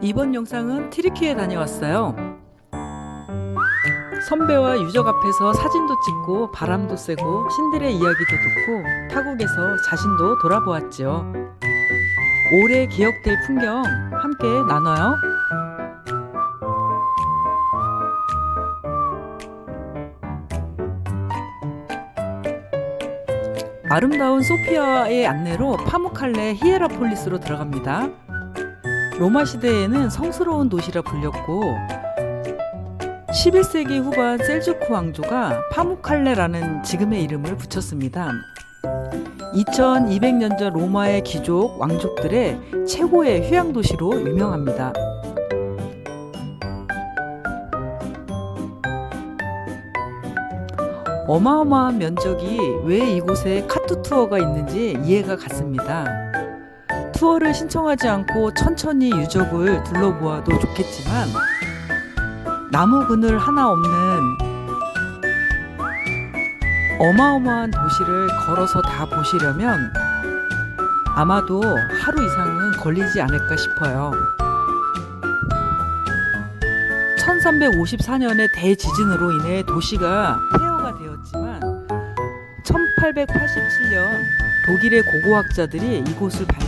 이번 영상은 티르키에 다녀왔어요. 선배와 유적 앞에서 사진도 찍고 바람도 쐬고 신들의 이야기도 듣고 타국에서 자신도 돌아보았지요. 오래 기억될 풍경 함께 나눠요. 아름다운 소피아의 안내로 파무칼레 히에라폴리스로 들어갑니다. 로마 시대에는 성스러운 도시라 불렸고 11세기 후반 셀주크 왕조가 파무칼레라는 지금의 이름을 붙였습니다. 2200년 전 로마의 귀족 왕족들의 최고의 휴양 도시로 유명합니다. 어마어마한 면적이 왜 이곳에 카트 투어가 있는지 이해가 갔습니다. 투어를 신청하지 않고 천천히 유적을 둘러보아도 좋겠지만 나무 그늘 하나 없는 어마어마한 도시를 걸어서 다 보시려면 아마도 하루 이상은 걸리지 않을까 싶어요. 1354년의 대지진으로 인해 도시가 폐허가 되었지만 1887년 독일의 고고학자들이 이곳을 다시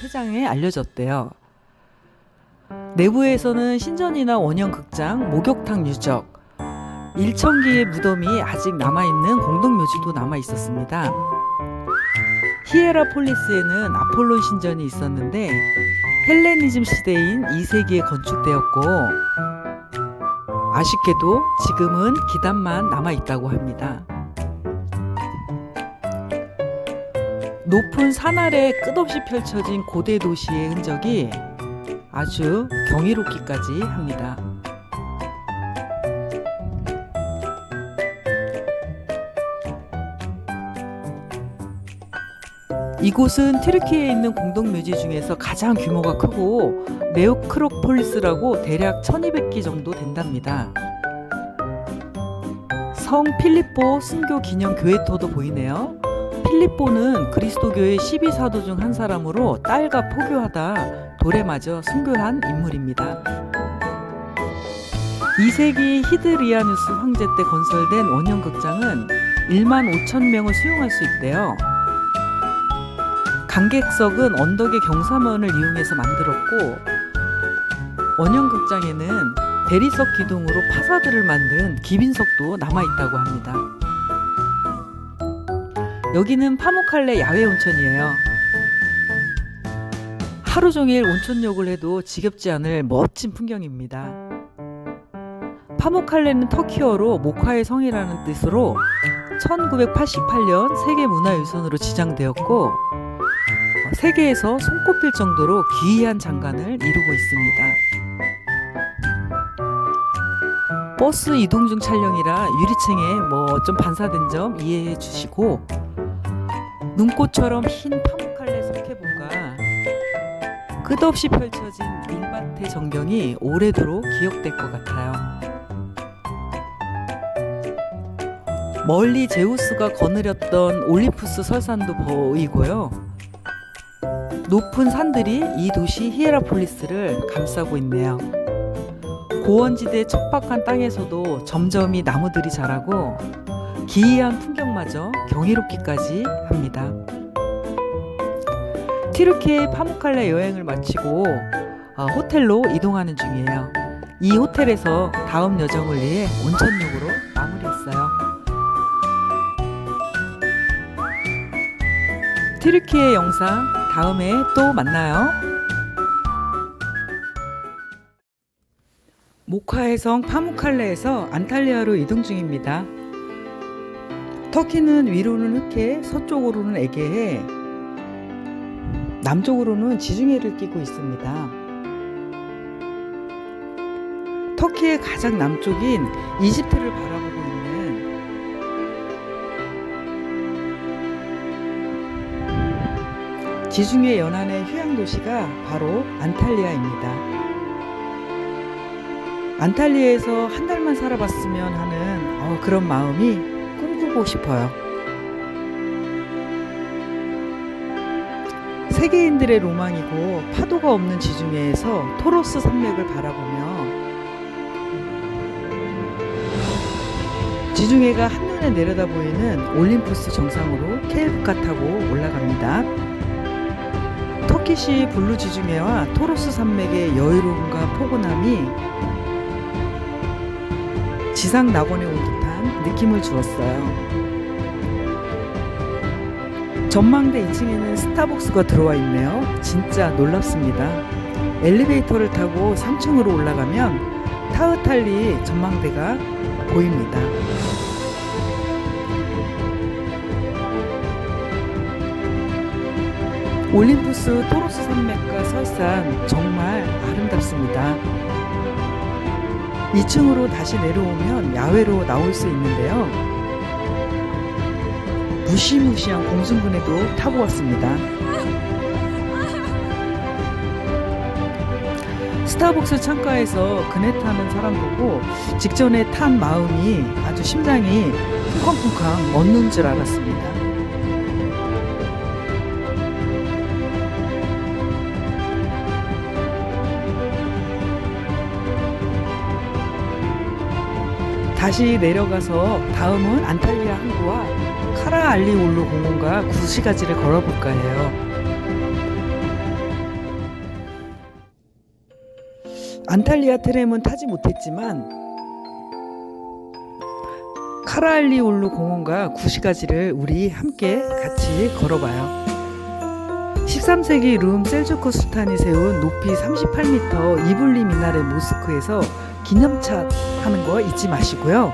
세상에 알려졌대요. 내부에서는 신전이나 원형 극장, 목욕탕 유적, 일천기의 무덤이 아직 남아있는 공동묘지도 남아 있었습니다. 히에라폴리스에는 아폴론 신전이 있었는데 헬레니즘 시대인 2세기에 건축되었고 아쉽게도 지금은 기단만 남아 있다고 합니다. 높은 산 아래 끝없이 펼쳐진 고대 도시의 흔적이 아주 경이롭기까지 합니다. 이곳은 튀르키예에 있는 공동묘지 중에서 가장 규모가 크고 네오크로폴리스라고 대략 1200기 정도 된답니다. 성 필리포 순교 기념 교회터도 보이네요. 필리포는 그리스도교의 12사도 중 한 사람으로 딸과 포교하다 돌에 맞아 순교한 인물입니다. 2세기 히드리아누스 황제 때 건설된 원형 극장은 1만 5천 명을 수용할 수 있대요. 관객석은 언덕의 경사면을 이용해서 만들었고 원형 극장에는 대리석 기둥으로 파사드를 만든 기빈석도 남아 있다고 합니다. 여기는 파무칼레 야외 온천이에요. 하루 종일 온천욕을 해도 지겹지 않을 멋진 풍경입니다. 파무칼레는 터키어로 목화의 성이라는 뜻으로 1988년 세계문화유산으로 지정되었고 세계에서 손꼽힐 정도로 기이한 장관을 이루고 있습니다. 버스 이동 중 촬영이라 유리층에 뭐 좀 반사된 점 이해해 주시고 눈꽃처럼 흰 파묵칼레 석회봉과 끝없이 펼쳐진 밀밭의 전경이 오래도록 기억될 것 같아요. 멀리 제우스가 거느렸던 올림푸스 설산도 보이고요. 높은 산들이 이 도시 히에라폴리스를 감싸고 있네요. 고원지대 척박한 땅에서도 점점이 나무들이 자라고 기이한 풍경마저 경이롭기까지 합니다. 티르키의 파무칼레 여행을 마치고 어, 호텔로 이동하는 중이에요. 이 호텔에서 다음 여정을 위해 온천욕으로 마무리했어요. 티르키의 영상 다음에 또 만나요. 모카해성 파무칼레에서 안탈리아로 이동 중입니다. 터키는 위로는 흑해, 서쪽으로는 에게해, 남쪽으로는 지중해를 끼고 있습니다. 터키의 가장 남쪽인 이집트를 바라보고 있는 지중해 연안의 휴양 도시가 바로 안탈리아입니다. 안탈리아에서 한 달만 살아봤으면 하는 어, 그런 마음이 꿈꾸고 싶어요. 세계인들의 로망이고 파도가 없는 지중해에서 토로스 산맥을 바라보며 지중해가 한눈에 내려다 보이는 올림푸스 정상으로 케이블카 타고 올라갑니다. 터키시 블루 지중해와 토로스 산맥의 여유로움과 포근함이 지상 낙원에 온 듯한 느낌을 주었어요. 전망대 2층에는 스타벅스가 들어와 있네요. 진짜 놀랍습니다. 엘리베이터를 타고 3층으로 올라가면 타흐탈리 전망대가 보입니다. 올림푸스 토로스 산맥과 설산 정말 아름답습니다. 2층으로 다시 내려오면 야외로 나올 수 있는데요. 무시무시한 공중분해도 타고 왔습니다. 스타벅스 창가에서 그네 타는 사람 보고 직전에 탄 마음이 아주 심장이 쿵쾅쿵쾅 멎는 줄 알았습니다. 다시 내려가서 다음은 안탈리아 항구와 카라 알리올루 공원과 구시가지를 걸어볼까 해요. 안탈리아 트램은 타지 못했지만 카라 알리올루 공원과 구시가지를 우리 함께 같이 걸어봐요. 13세기 룸 셀주크 수탄이 세운 높이 38m 이블리 미나레 모스크에서 기념차 하는 거 잊지 마시고요.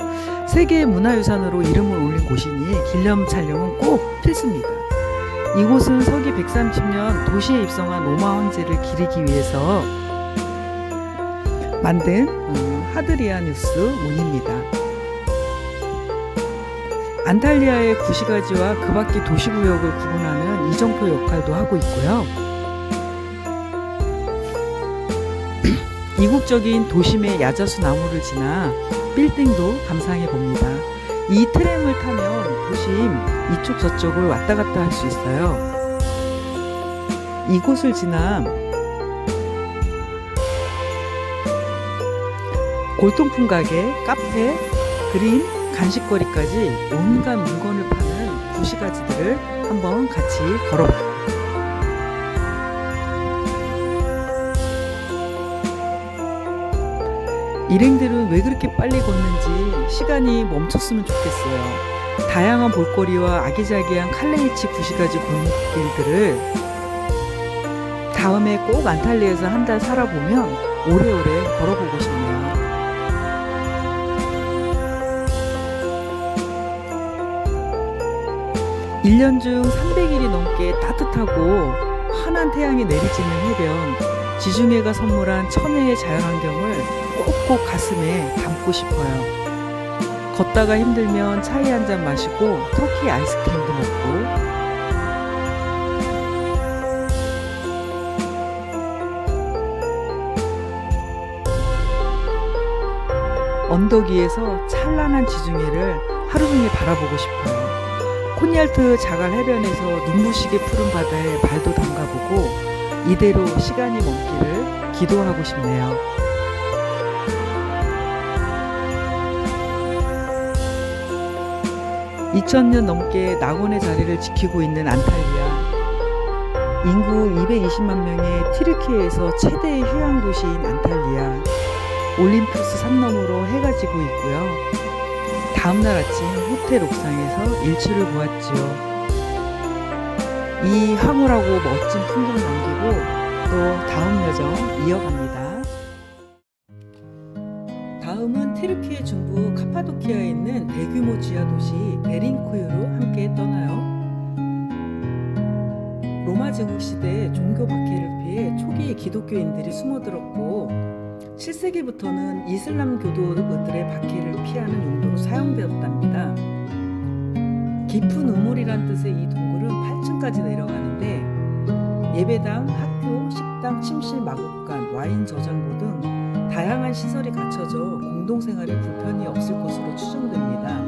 세계 문화유산으로 이름을 올린 곳이니 기념 촬영은 꼭 필수입니다. 이곳은 서기 130년 도시에 입성한 로마 황제를 기리기 위해서 만든 음, 하드리아누스 문입니다. 안탈리아의 구시가지와 그 밖의 도시구역을 구분하는 이정표 역할도 하고 있고요. 이국적인 도심의 야자수 나무를 지나 빌딩도 감상해 봅니다. 이 트램을 타면 도심 이쪽 저쪽을 왔다 갔다 할 수 있어요. 이곳을 지나 골동품 가게, 카페, 그림, 간식거리까지 온갖 물건을 파는 구시가지들을 한번 같이 걸어봐요. 일행들은 왜 그렇게 빨리 걷는지 시간이 멈췄으면 좋겠어요. 다양한 볼거리와 아기자기한 칼레이치 구시가지 골목길들을 다음에 꼭 안탈리아에서 한 달 살아보면 오래오래 걸어보고 싶네요. 1년 중 300일이 넘게 따뜻하고 환한 태양이 내리쬐는 해변, 지중해가 선물한 천혜의 자연환경을 꼭꼭 가슴에 담고 싶어요. 걷다가 힘들면 차이 한 잔 마시고 터키 아이스크림도 먹고 언덕 위에서 찬란한 지중해를 하루 종일 바라보고 싶어요. 코니알트 자갈 해변에서 눈부시게 푸른 바다에 발도 담가보고 이대로 시간이 멈기를 기도하고 싶네요. (2000년) 넘게 낙원의 자리를 지키고 있는 안탈리아 인구 220만 명의 티르키에서 최대의 휴양 도시인 안탈리아 올림푸스 산 너머로 해가 지고 있고요. 다음날 아침 호텔 옥상에서 일출을 보았지요. 이 황홀하고 멋진 풍경 남기고 또 다음 여정 이어갑니다. 7세기부터는 이슬람 교도들의 박해를 피하는 용도로 사용되었답니다. 깊은 우물이란 뜻의 이 동굴은 8층까지 내려가는데 예배당, 학교, 식당, 침실, 마곡간, 와인 저장고 등 다양한 시설이 갖춰져 공동생활에 불편이 없을 것으로 추정됩니다.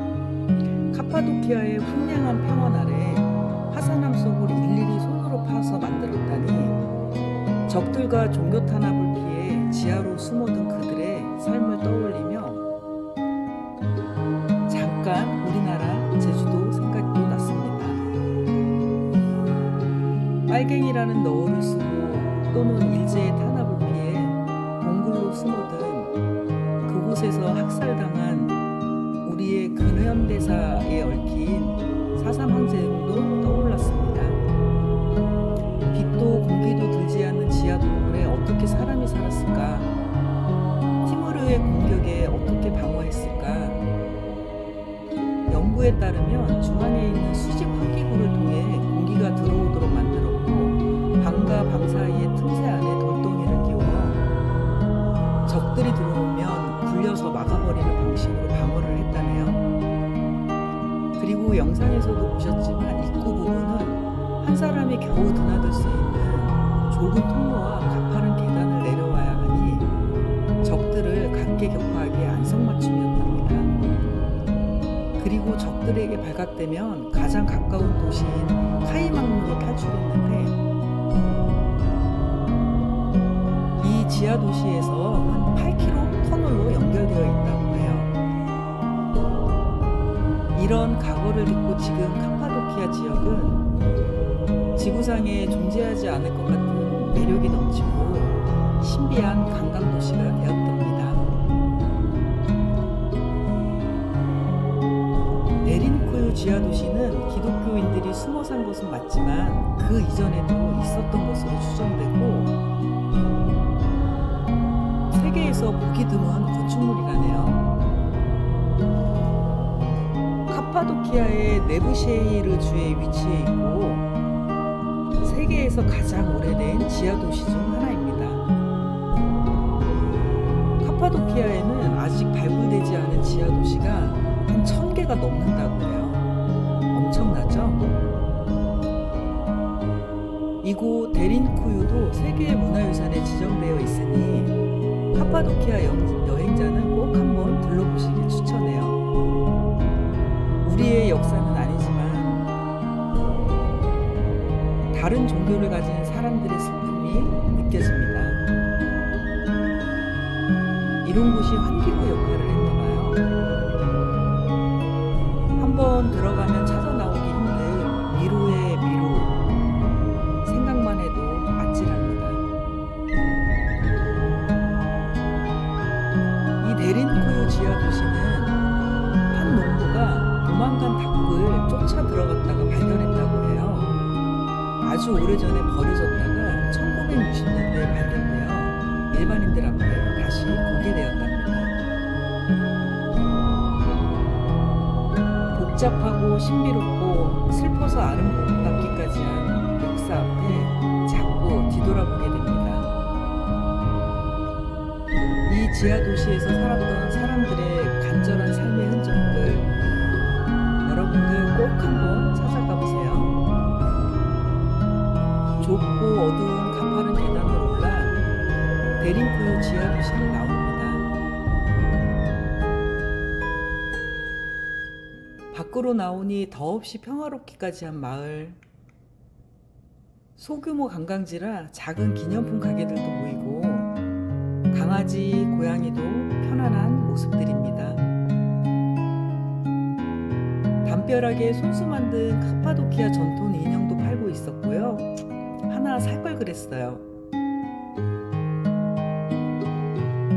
카파도키아의 훈량한 평원 아래 화산암 속을 일일이 손으로 파서 만들었다니 적들과 종교 탄압을 피해 지하로 숨어 빨갱이라는 너울을 쓰고 또는 일제의 탄압을 피해 동굴로 숨어든 그곳에서 학살당한 우리의 근현대사에 얽힌 사삼 황제도 떠올랐습니다. 빛도 공기도 들지 않는 지하 동굴에 어떻게 사람이 살았을까? 티모르의 공격에 어떻게 방어했을까? 연구에 따르면 중앙에 있는 수직 영상에서도 보셨지만 입구 부분은 한 사람이 겨우 드나들 수 있는 좁은 통로와 가파른 계단을 내려와야 하니 적들을 각계 격파하기에 안성맞춤이었답니다. 그리고 적들에게 발각되면 가장 가까운 도시인 카이막루로 탈출했는데 이 지하 도시에서 한 8km 터널로 연결되어 있다고 이런 각오를 듣고 지금 카파도키아 지역은 지구상에 존재하지 않을 것 같은 매력이 넘치고 신비한 관광 도시가 되었답니다. 네린코유 지하 도시는 기독교인들이 숨어 산 것은 맞지만 그 이전에도 있었던 것으로 추정되고 세계에서 보기 드문 건축물이라네요. 카파도키아의 네브셰이르 주에 위치해 있고 세계에서 가장 오래된 지하 도시 중 하나입니다. 카파도키아에는 아직 발굴되지 않은 지하 도시가 한 천 개가 넘는다고 해요. 엄청나죠? 이곳 데린쿠유도 세계 문화유산에 지정되어 있으니 카파도키아 여- 여행자는 꼭 한번 들러보시길 다른 종교를 가진 복잡하고 신비롭고 슬퍼서 아름답기까지 한 역사 앞에 자꾸 뒤돌아보게 됩니다. 이 지하 도시에서 살았던 사람들의 간절한 삶의 흔적들 여러분들 꼭 한번 찾아가 보세요. 좁고 어두운 가파른 계단을 올라 데린코유 지하 도시를 나옵니다. 밖으로 나오니 더없이 평화롭기까지 한 마을. 소규모 관광지라 작은 기념품 가게들도 보이고 강아지, 고양이도 편안한 모습들입니다. 담벼락에 손수 만든 카파도키아 전통 인형도 팔고 있었고요. 하나 살 걸 그랬어요.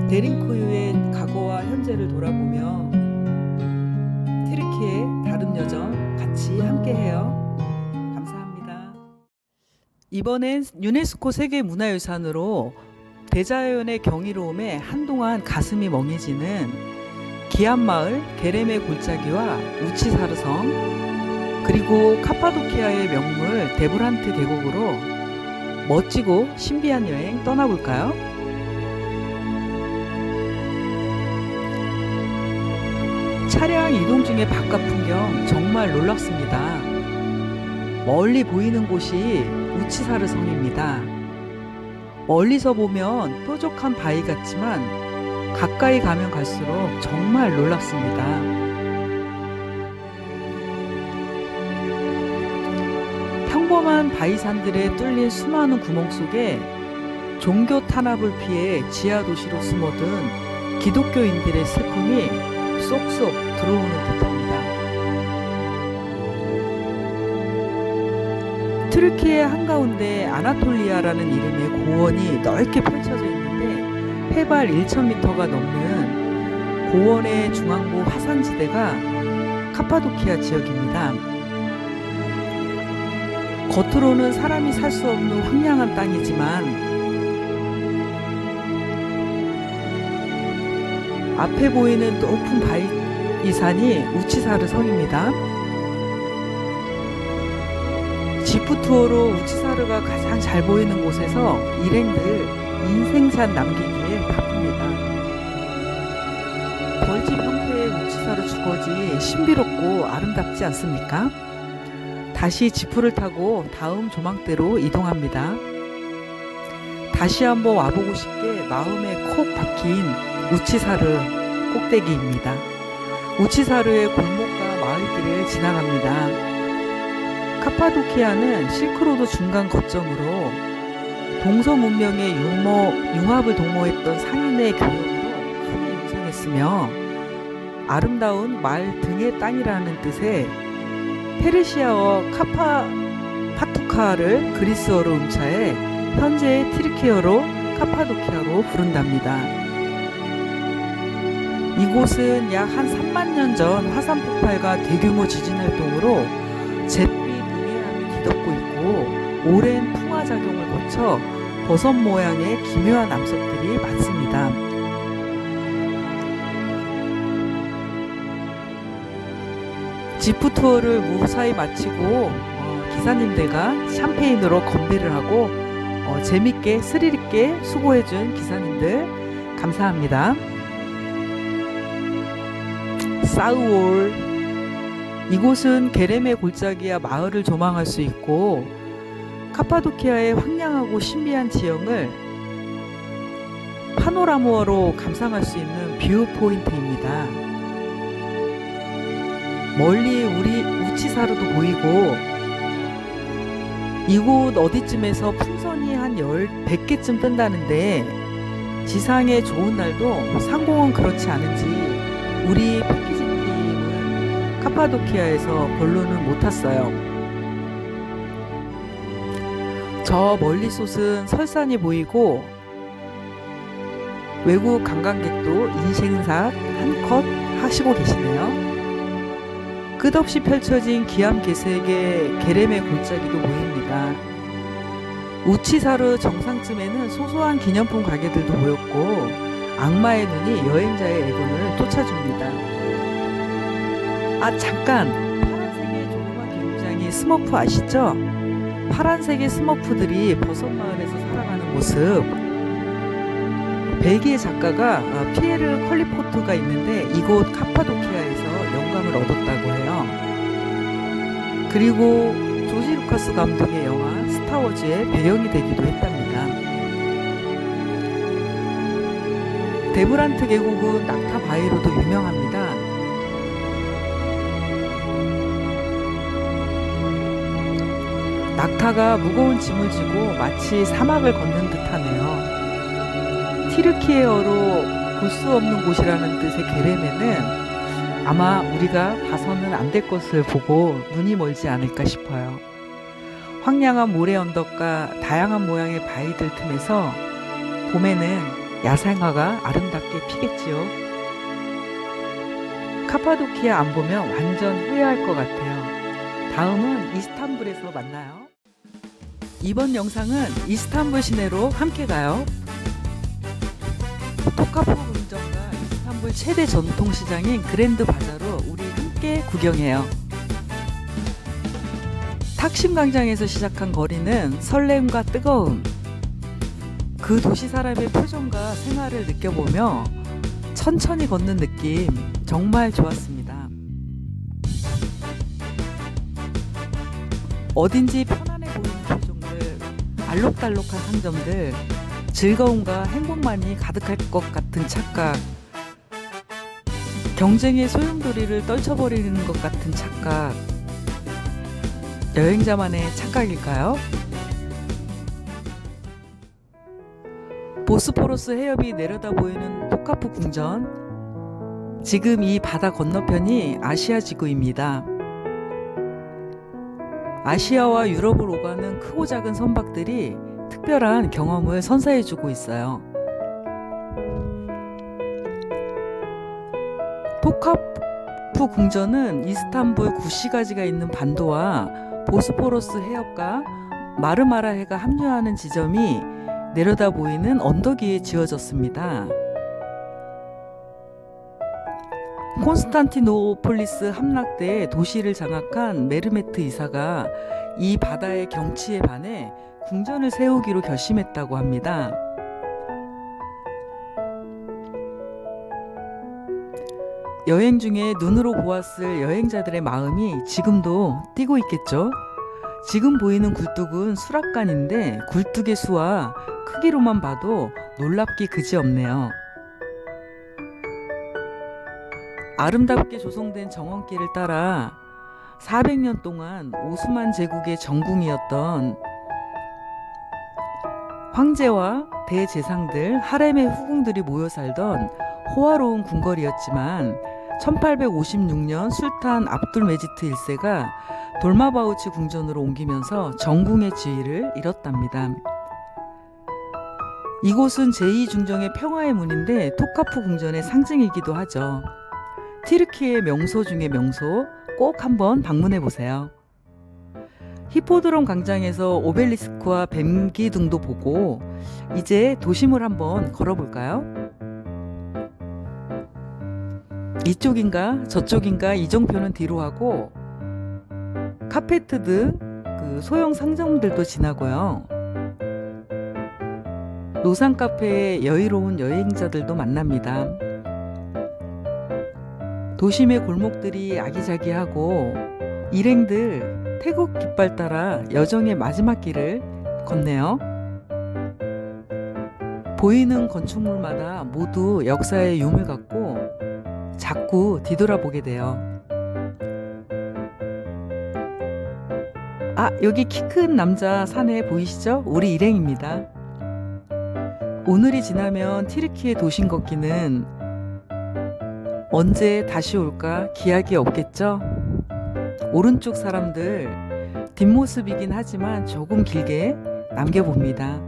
데린코유의 과거와 현재를 돌아보며 트리키의 여정 같이 함께 해요. 감사합니다. 이번엔 유네스코 세계 문화유산으로 대자연의 경이로움에 한동안 가슴이 멍해지는 기암마을 게레메 골짜기와 우치사르성 그리고 카파도키아의 명물 데브란트 계곡으로 멋지고 신비한 여행 떠나볼까요? 차량 이동 중에 바깥 풍경 정말 놀랍습니다. 멀리 보이는 곳이 우치사르 성입니다. 멀리서 보면 뾰족한 바위 같지만 가까이 가면 갈수록 정말 놀랍습니다. 평범한 바위산들에 뚫린 수많은 구멍 속에 종교 탄압을 피해 지하 도시로 숨어든 기독교인들의 슬픔이 쏙쏙 들어오는 듯합니다. 트르키의 한가운데 아나톨리아라는 이름의 고원이 넓게 펼쳐져 있는데 해발 1,000m가 넘는 고원의 중앙부 화산지대가 카파도키아 지역입니다. 겉으로는 사람이 살 수 없는 황량한 땅이지만 앞에 보이는 높은 바위 산이 우치사르 성입니다. 지프 투어로 우치사르가 가장 잘 보이는 곳에서 일행들 인생샷 남기기에 바쁩니다. 벌집 형태의 우치사르 주거지 신비롭고 아름답지 않습니까? 다시 지프를 타고 다음 조망대로 이동합니다. 다시 한번 와보고 싶게 마음에 콕 박힌 우치사르 꼭대기입니다. 우치사르의 골목과 마을길을 지나갑니다. 카파도키아는 실크로드 중간 거점으로 동서 문명의 융모, 융합을 도모했던 상인의 교역으로 크게 유명했으며 아름다운 말 등의 땅이라는 뜻의 페르시아어 카파 파투카를 그리스어로 음차해 현재의 티르키어로 카파도키아로 부른답니다. 이곳은 약 한 3만 년 전 화산 폭발과 대규모 지진 활동으로 잿빛 우미함이 뒤덮고 있고 오랜 풍화 작용을 거쳐 버섯 모양의 기묘한 암석들이 많습니다. 지프 투어를 무사히 마치고 어, 기사님들과 샴페인으로 건배를 하고 어, 재밌게 스릴 있게 수고해준 기사님들 감사합니다. 사우올 이곳은 게레메 골짜기야 마을을 조망할 수 있고 카파도키아의 황량하고 신비한 지형을 파노라마로 감상할 수 있는 뷰 포인트입니다. 멀리 우리 우치사르도 보이고 이곳 어디쯤에서 풍선이 한 10, 100개쯤 뜬다는데 지상에 좋은 날도 상공은 그렇지 않은지 우리 카파도키아에서 별로는 못 탔어요. 저 멀리 솟은 설산이 보이고 외국 관광객도 인생샷 한컷 하시고 계시네요. 끝없이 펼쳐진 기암괴색의 게레메 골짜기도 보입니다. 우치사르 정상쯤에는 소소한 기념품 가게들도 보였고 악마의 눈이 여행자의 애군을 쫓아줍니다. 아 잠깐 파란색의 조그만 개구장이 스머프 아시죠? 파란색의 스머프들이 버섯마을에서 살아가는 모습 벨기에 작가가 아, 피에르 컬리포트가 있는데 이곳 카파도키아에서 영감을 얻었다고 해요. 그리고 조지 루카스 감독의 영화 스타워즈의 배경이 되기도 했답니다. 데브란트 계곡은 낙타 바위로도 유명합니다. 낙타가 무거운 짐을 지고 마치 사막을 걷는 듯하네요. 티르키에어로 볼 수 없는 곳이라는 뜻의 게레메는 아마 우리가 봐서는 안 될 것을 보고 눈이 멀지 않을까 싶어요. 황량한 모래 언덕과 다양한 모양의 바위들 틈에서 봄에는 야생화가 아름답게 피겠지요. 카파도키아 안 보면 완전 후회할 것 같아요. 다음은 이스탄불에서 만나요. 이번 영상은 이스탄불 시내로 함께 가요. 토카포 궁전과 이스탄불 최대 전통시장인 그랜드 바자로 우리 함께 구경해요. 탁심 광장에서 시작한 거리는 설렘과 뜨거움, 그 도시 사람의 표정과 생활을 느껴보며 천천히 걷는 느낌 정말 좋았습니다. 어딘지 알록달록한 상점들, 즐거움과 행복만이 가득할 것 같은 착각, 경쟁의 소용돌이를 떨쳐버리는 것 같은 착각, 여행자만의 착각일까요? 보스포러스 해협이 내려다 보이는 토카프 궁전. 지금 이 바다 건너편이 아시아 지구입니다. 아시아와 유럽을 오가는 크고 작은 선박들이 특별한 경험을 선사해주고 있어요. 토카프 궁전은 이스탄불 구시가지가 있는 반도와 보스포러스 해협과 마르마라 해가 합류하는 지점이 내려다 보이는 언덕 위에 지어졌습니다. 콘스탄티노폴리스 함락 때 도시를 장악한 메르메트 이사가 이 바다의 경치에 반해 궁전을 세우기로 결심했다고 합니다. 여행 중에 눈으로 보았을 여행자들의 마음이 지금도 뛰고 있겠죠? 지금 보이는 굴뚝은 수락관인데 굴뚝의 수와 크기로만 봐도 놀랍기 그지없네요. 아름답게 조성된 정원길을 따라 400년 동안 오스만 제국의 정궁이었던 황제와 대제상들, 하렘의 후궁들이 모여 살던 호화로운 궁궐이었지만 1856년 술탄 압둘 메지트 1세가 돌마바우치 궁전으로 옮기면서 정궁의 지위를 잃었답니다. 이곳은 제2중정의 평화의 문인데 토카프 궁전의 상징이기도 하죠. 티르키의 명소 중의 명소 꼭 한번 방문해 보세요. 히포드롬 광장에서 오벨리스크와 뱀기둥도 보고 이제 도심을 한번 걸어볼까요? 이쪽인가 저쪽인가 이정표는 뒤로 하고 카페트 등 그 소형 상점들도 지나고요. 노상 카페에 여유로운 여행자들도 만납니다. 도심의 골목들이 아기자기하고 일행들 태국 깃발 따라 여정의 마지막 길을 걷네요. 보이는 건축물마다 모두 역사의 유물 같고 자꾸 뒤돌아보게 돼요. 아, 여기 키 큰 남자 사내 보이시죠? 우리 일행입니다. 오늘이 지나면 티르키의 도심 걷기는 언제 다시 올까 기약이 없겠죠? 오른쪽 사람들 뒷모습이긴 하지만 조금 길게 남겨봅니다.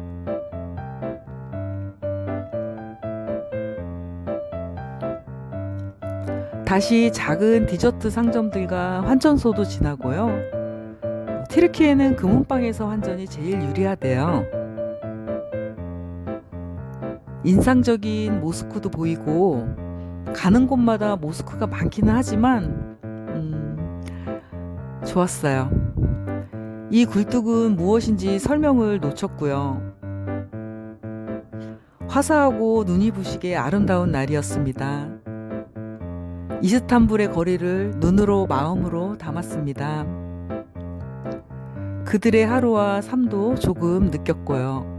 다시 작은 디저트 상점들과 환전소도 지나고요. 티르키에는 금은방에서 환전이 제일 유리하대요. 인상적인 모스크도 보이고 가는 곳마다 모스크가 많기는 하지만 음, 좋았어요. 이 굴뚝은 무엇인지 설명을 놓쳤고요. 화사하고 눈이 부시게 아름다운 날이었습니다. 이스탄불의 거리를 눈으로 마음으로 담았습니다. 그들의 하루와 삶도 조금 느꼈고요.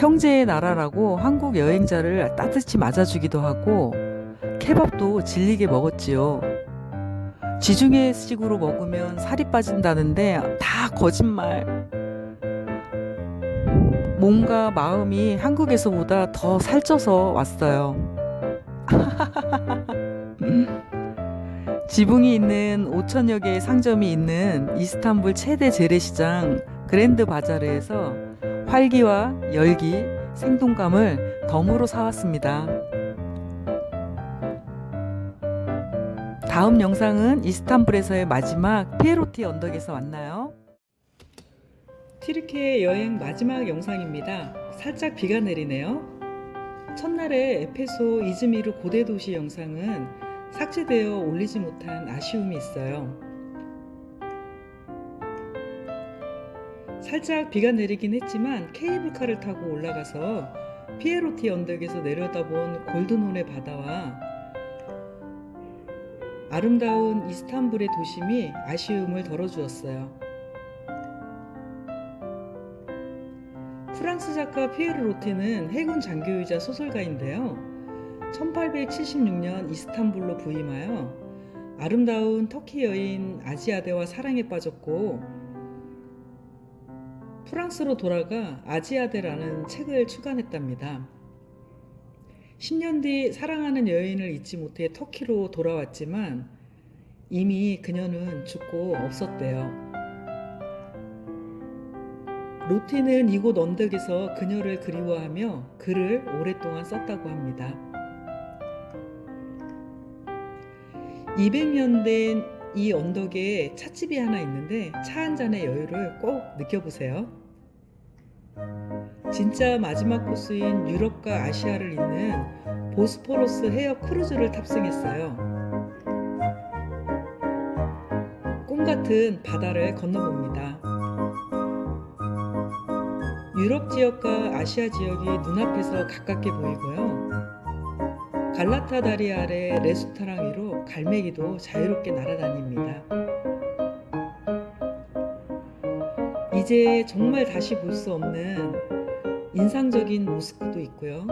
형제의 나라라고 한국 여행자를 따뜻히 맞아주기도 하고 케밥도 질리게 먹었지요. 지중해식으로 먹으면 살이 빠진다는데 다 거짓말. 몸과 마음이 한국에서보다 더 살쪄서 왔어요. 지붕이 있는 5천여 개의 상점이 있는 이스탄불 최대 재래시장 그랜드 바자르에서 활기와 열기, 생동감을 덤으로 사왔습니다. 다음 영상은 이스탄불에서의 마지막 피에로티 언덕에서 만나요. 티르키의 여행 마지막 영상입니다. 살짝 비가 내리네요. 첫날의 에페소 이즈미르 고대 도시 영상은 삭제되어 올리지 못한 아쉬움이 있어요. 살짝 비가 내리긴 했지만 케이블카를 타고 올라가서 피에로티 언덕에서 내려다본 골드논의 바다와 아름다운 이스탄불의 도심이 아쉬움을 덜어주었어요. 프랑스 작가 피에르 로티는 해군 장교이자 소설가인데요. 1876년 이스탄불로 부임하여 아름다운 터키 여인 아지아데와 사랑에 빠졌고 프랑스로 돌아가 아지아데라는 책을 출간했답니다. 10년 뒤 사랑하는 여인을 잊지 못해 터키로 돌아왔지만 이미 그녀는 죽고 없었대요. 로티는 이곳 언덕에서 그녀를 그리워하며 글을 오랫동안 썼다고 합니다. 200년 된 이 언덕에 찻집이 하나 있는데 차 한 잔의 여유를 꼭 느껴보세요. 진짜 마지막 코스인 유럽과 아시아를 잇는 보스포러스 해협 크루즈를 탑승했어요. 꿈 같은 바다를 건너봅니다. 유럽 지역과 아시아 지역이 눈앞에서 가깝게 보이고요. 갈라타 다리 아래 레스토랑 위로 갈매기도 자유롭게 날아다닙니다. 이제 정말 다시 볼 수 없는 인상적인 모스크도 있고요.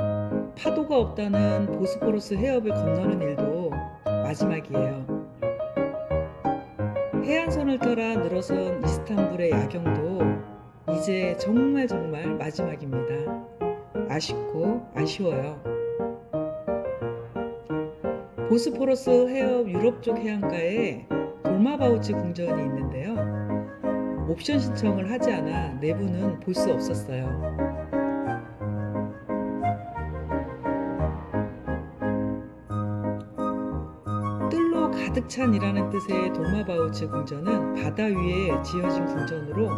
파도가 없다는 보스포러스 해협을 건너는 일도 마지막이에요. 해안선을 따라 늘어선 이스탄불의 야경도 이제 정말 정말 마지막입니다. 아쉽고 아쉬워요. 보스포러스 해협 유럽 쪽 해안가에 돌마바우치 궁전이 있는데요. 옵션 신청을 하지 않아 내부는 볼 수 없었어요. 뜰로 가득 찬이라는 뜻의 돌마바우치 궁전은 바다 위에 지어진 궁전으로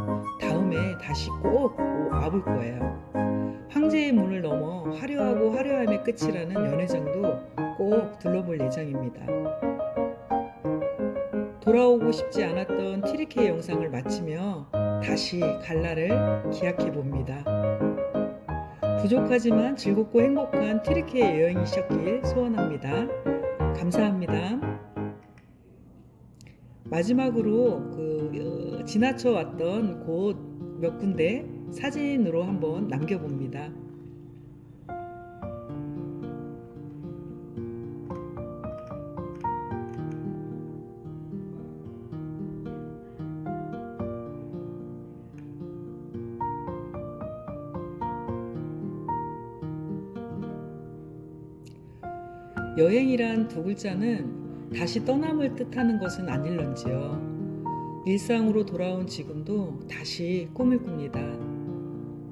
다음에 다시 꼭 와볼 거예요. 황제의 문을 넘어 화려하고 화려함의 끝이라는 연회장도 꼭 둘러볼 예정입니다. 돌아오고 싶지 않았던 티리케 영상을 마치며 다시 갈 날을 기약해 봅니다. 부족하지만 즐겁고 행복한 티리케 여행이셨길 소원합니다. 감사합니다. 마지막으로 그 어, 지나쳐 왔던 곳 몇 군데 사진으로 한번 남겨봅니다. 여행이란 두 글자는 다시 떠남을 뜻하는 것은 아닐런지요. 일상으로 돌아온 지금도 다시 꿈을 꿉니다.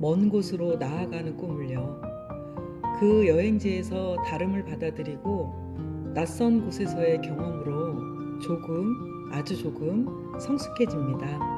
먼 곳으로 나아가는 꿈을요. 그 여행지에서 다름을 받아들이고 낯선 곳에서의 경험으로 조금, 아주 조금 성숙해집니다.